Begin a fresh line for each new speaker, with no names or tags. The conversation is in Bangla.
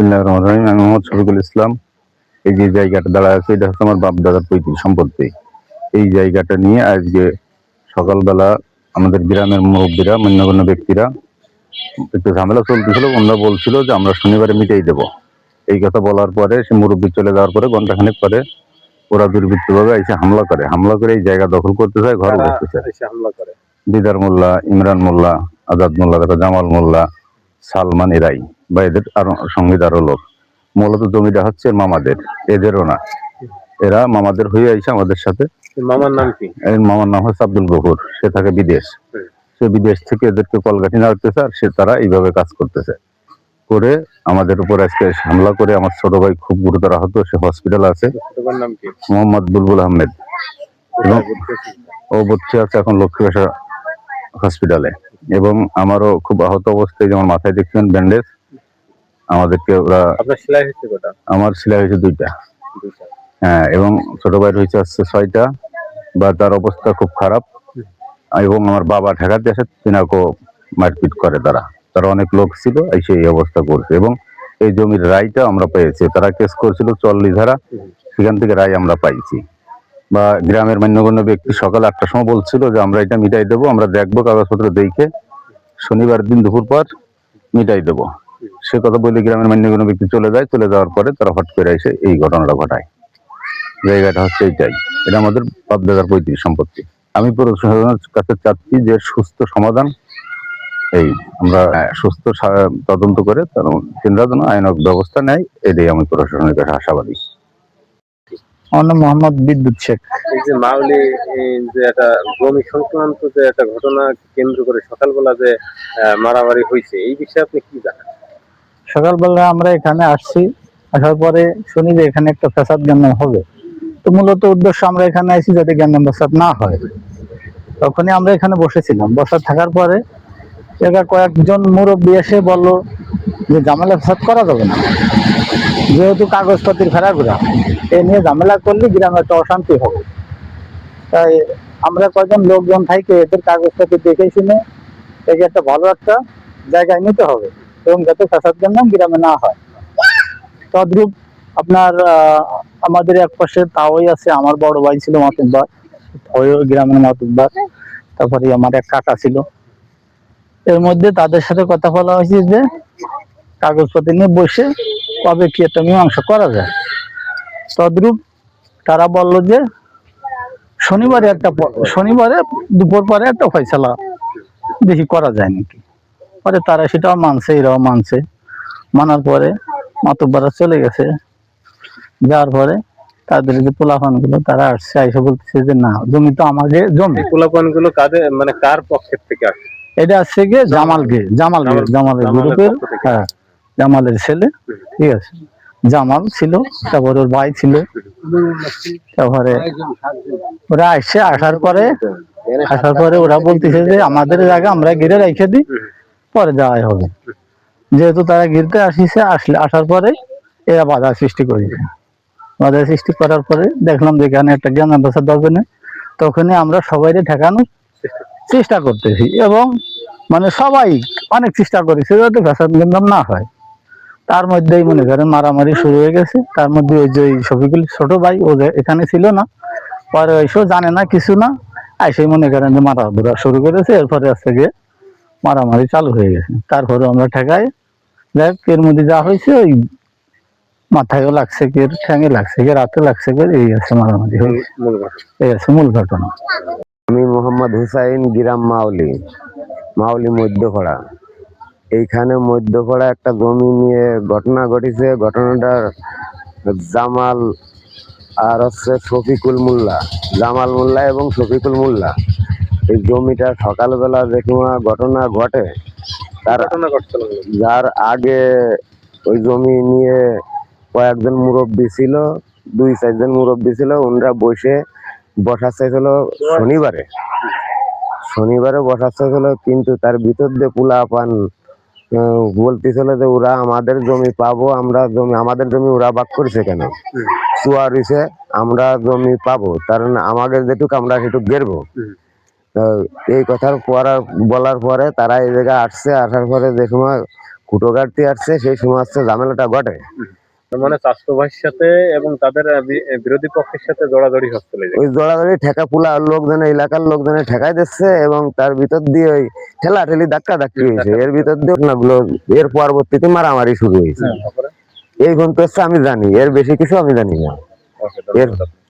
আমি মোহাম্মদ শফিকুল ইসলাম। এই যে জায়গাটা দাঁড়া আছে এটা হচ্ছে আমার বাপ দাদার পৈতৃক সম্পত্তি। এই জায়গাটা নিয়ে আজকে সকালবেলা আমাদের গ্রামের মুরব্বীরা মান্যগণ্য ব্যক্তিরা একটু ঝামেলা চলতেছিল। ওনারা বলছিল যে আমরা শনিবারে মিটাই দেব। এই কথা বলার পরে সে মুরব্বী চলে যাওয়ার পরে ঘন্টাখানেক পরে ওরা দুর্বৃত্তভাবে এসে হামলা করে। হামলা করে এই জায়গা দখল করতে চায় ঘর করতে চায়। দিদার মোল্লা ইমরান মোল্লা আজাদ মোল্লা তারপর জামাল মোল্লা সালমান এরাই। বা এদের আরও সংগীত আরও লোক। মূলত জমিটা হচ্ছে মামাদের এদেরও না। এরা মামাদের হয়ে আইসে আমাদের সাথে।
মামার নাম কি?
এর মামার নাম হচ্ছে আব্দুল গফুর। সে থাকে বিদেশ। সে বিদেশ থেকে এদেরকে কলকাঠি নাড়তেছে আর সে তারা এইভাবে কাজ করতেছে। করে আমাদের উপর আজকে হামলা করে আমার ছোট ভাই খুব গুরুতর আহত সে হসপিটাল আছে। মোহাম্মদ বুলবুল আহমেদ। এবং ও ভর্তি আছে এখন লক্ষ্মী ভাষা হসপিটালে। এবং আমারও খুব আহত অবস্থায় যেমন মাথায় দেখছেন ব্যান্ডেজ আমাদেরকে ওরা
আপনার সেলাই হচ্ছে কটা?
আমার সেলাই হয়েছে দুইটা। হ্যাঁ এবং ছোট ভাইয়ের হয়েছে আসছে ছয়টা বা তার অবস্থা খুব খারাপ। এবং আমার বাবা ঠেকাতে আসে তিনাকেও মারপিট করে তারা। তারা অনেক লোক ছিল এই অবস্থা করছে। এবং এই জমির রায়টা আমরা পেয়েছি। তারা কেস করছিল চল্লিশ ধারা সেখান থেকে রায় আমরা পাইছি। বা গ্রামের মান্যগণ্য ব্যক্তি সকাল আটটার সময় বলছিল যে আমরা এটা মিটাই দেবো আমরা দেখব কাগজপত্র দেখে শনিবার দিন দুপুর পর মিটাই দেবো। সে কথা বলে গ্রামের মান্যগণ্য ব্যক্তি চলে যায় চলে যাওয়ার পরে তারা হট করে এসে এই ঘটনাটা ঘটায়। জায়গাটা হচ্ছে এইটাই। এটা আমাদের বাপদাদার পৈতৃক সম্পত্তি। আমি প্রশাসনের কাছে চাচ্ছি যে সুস্থ সমাধান এই আমরা সুস্থ তদন্ত করে তার কেন্দ্র যেন আইনক ব্যবস্থা নেয় এটাই আমি প্রশাসনের কাছে আশাবাদী।
আমার নাম মোহাম্মদ বিদ্যুৎ শেখ।
এই যে মাউলি যে একটা জমি সংক্রান্ত যে একটা ঘটনা কেন্দ্র করে সকালবেলা যে আহ, মারামারি হয়েছে এই বিষয়ে আপনি কি জানেন?
সকালবেলা আমরা এখানে আসছি, আসার পরে শুনি যে এখানে একটা ফ্যাসাদ জ্ঞান হবে। তো মূলত উদ্দেশ্য আমরা এখানে আসি যাতে জ্ঞান ফ্যাসাদ না হয়। তখনই আমরা এখানে বসেছিলাম। বসা থাকার পরে এবার কয়েকজন মুরব্বী এসে বলল যে জামেলা ফ্যাসাদ করা যাবে না। যেহেতু কাগজপত্রের ফেরাঘুরা এ নিয়ে ঝামেলা করলে গ্রামে একটা অশান্তি হবে। তাই আমরা কয়েকজন লোকজন থাইকে এদের কাগজপত্র দেখে শুনে একে একটা ভালো একটা জায়গায় নিতে হবে। এবং যাতে জ্ঞান গ্রামে না হয়। তদ্রূপ আপনার আমাদের এক পাশে তাওই আছে, আমার বড় ভাই ছিল মাতুব্বার ওই গ্রামের মাতুব্বার, তারপরে আমার এক কাকা ছিল। এর মধ্যে তাদের সাথে কথা বলা হয়েছে যে কাগজপত্র নিয়ে বসে কবে কি একটা মীমাংসা করা যায়। তদ্রূপ তারা বলল যে, শনিবারে একটা শনিবারে দুপুর পরে একটা ফয়সালা দেখি করা যায় নাকি। পরে তারা সেটাও মানছে এরাও মানছে। মানার পরে মাতব্বারা চলে গেছে। যাওয়ার পরে তাদের যে পোলাপানগুলো তারা আসছে এসে বলতেছে যে না জমি তো আমাদের জমি।
পোলাপানগুলো কাদের মানে কার পক্ষের থেকে আসে
এটা আসছে গিয়ে জামাল গে জামাল জামালের
জামালের
গ্রুপের হ্যাঁ জামালের ছেলে ঠিক আছে। জামাল ছিল তারপরে ওর ভাই ছিল। তারপরে ওরা আসছে আসার পরে আসার পরে ওরা বলতেছে যে আমাদের জায়গা আমরা ঘিরে রেখে দিই। পরে যাওয়াই হবে। যেহেতু তারা ঘিরতে আসিছে, আসলে আসার পরে এরা বাধা সৃষ্টি করেছে। বাধা সৃষ্টি করার পরে দেখলাম যে এখানে একটা জ্ঞান আন্দাজের দরকার নেই তখনই আমরা সবাই ঠেকানোর চেষ্টা করতেছি এবং মানে সবাই অনেক চেষ্টা করেছে যাতে ফ্যাসাদ গেন্দাম না হয়। তার মধ্যেই মনে করেন মারামারি শুরু হয়ে গেছে। তার মধ্যে ওই যে শফিকুল ছোট ভাই, ও এখানে ছিল না, পরে ওইসব জানে না কিছু না আইসে মনে করেন যে মারা ধরা শুরু করেছে। এরপরে আজকে গিয়ে মারামারি চালু হয়ে গেছে। তারপরে আমরা ঠেকাই। দেখ এর মধ্যে যা হয়েছে ওই মাথায়ও লাগছে কে ঠ্যাঙে লাগছে কে রাতে লাগছে কে এই আছে মারামারি। হয়েছে
মূল ঘটনা।
এই আছে মূল ঘটনা।
আমি মোহাম্মদ হুসাইন গিরাম মাউলি মাউলি মধ্যখড়া। এইখানে মধ্যখড়া একটা জমি নিয়ে ঘটনা ঘটেছে। ঘটনাটা জামাল আর হচ্ছে শফিকুল মোল্লা জামাল মোল্লা এবং শফিকুল মোল্লা। এই জমিটা সকালবেলা যে কোনো ঘটনা ঘটে তার যার আগে ওই জমি নিয়ে কয়েকজন মুরব্বী ছিল দুই চারজন মুরব্বী ছিল ওনারা বসে বসার চাইছিল শনিবারে। শনিবারে বসার চাইছিল কিন্তু তার ভিতর দিয়ে পোলা পান বলতেছিল যে ওরা আমাদের জমি পাবো আমরা জমি আমাদের জমি ওরা বাক করেছে কেন? চুয়া রয়েছে আমরা জমি পাবো তার মানে আমাদের যেটুকু আমরা সেটুকু গেরবো। তো এই কথার পরার বলার পরে তারা এই জায়গায় আসছে আসার পরে যে সময় কুটোগাড়তে আসছে সেই সময় আসছে ঝামেলাটা ঘটে।
মানে স্বাস্থ্য ভাইয়ের সাথে এবং তাদের বিরোধী পক্ষের সাথে জড়াজড়ি হচ্ছে
ওই দৌড়াদৌড়ি ঠেকা পুলা লোকজনে এলাকার লোকজনে ঠেকাই দিচ্ছে এবং তার ভিতর দিয়ে ওই ঠেলা ঠেলি ধাক্কা ধাক্কি হয়েছে এর ভিতর দিয়ে ঘটনাগুলো এর পরবর্তীতে মারামারি শুরু হয়েছে। এই পর্যন্ত আমি জানি এর বেশি কিছু আমি জানি না।
আপনাকে।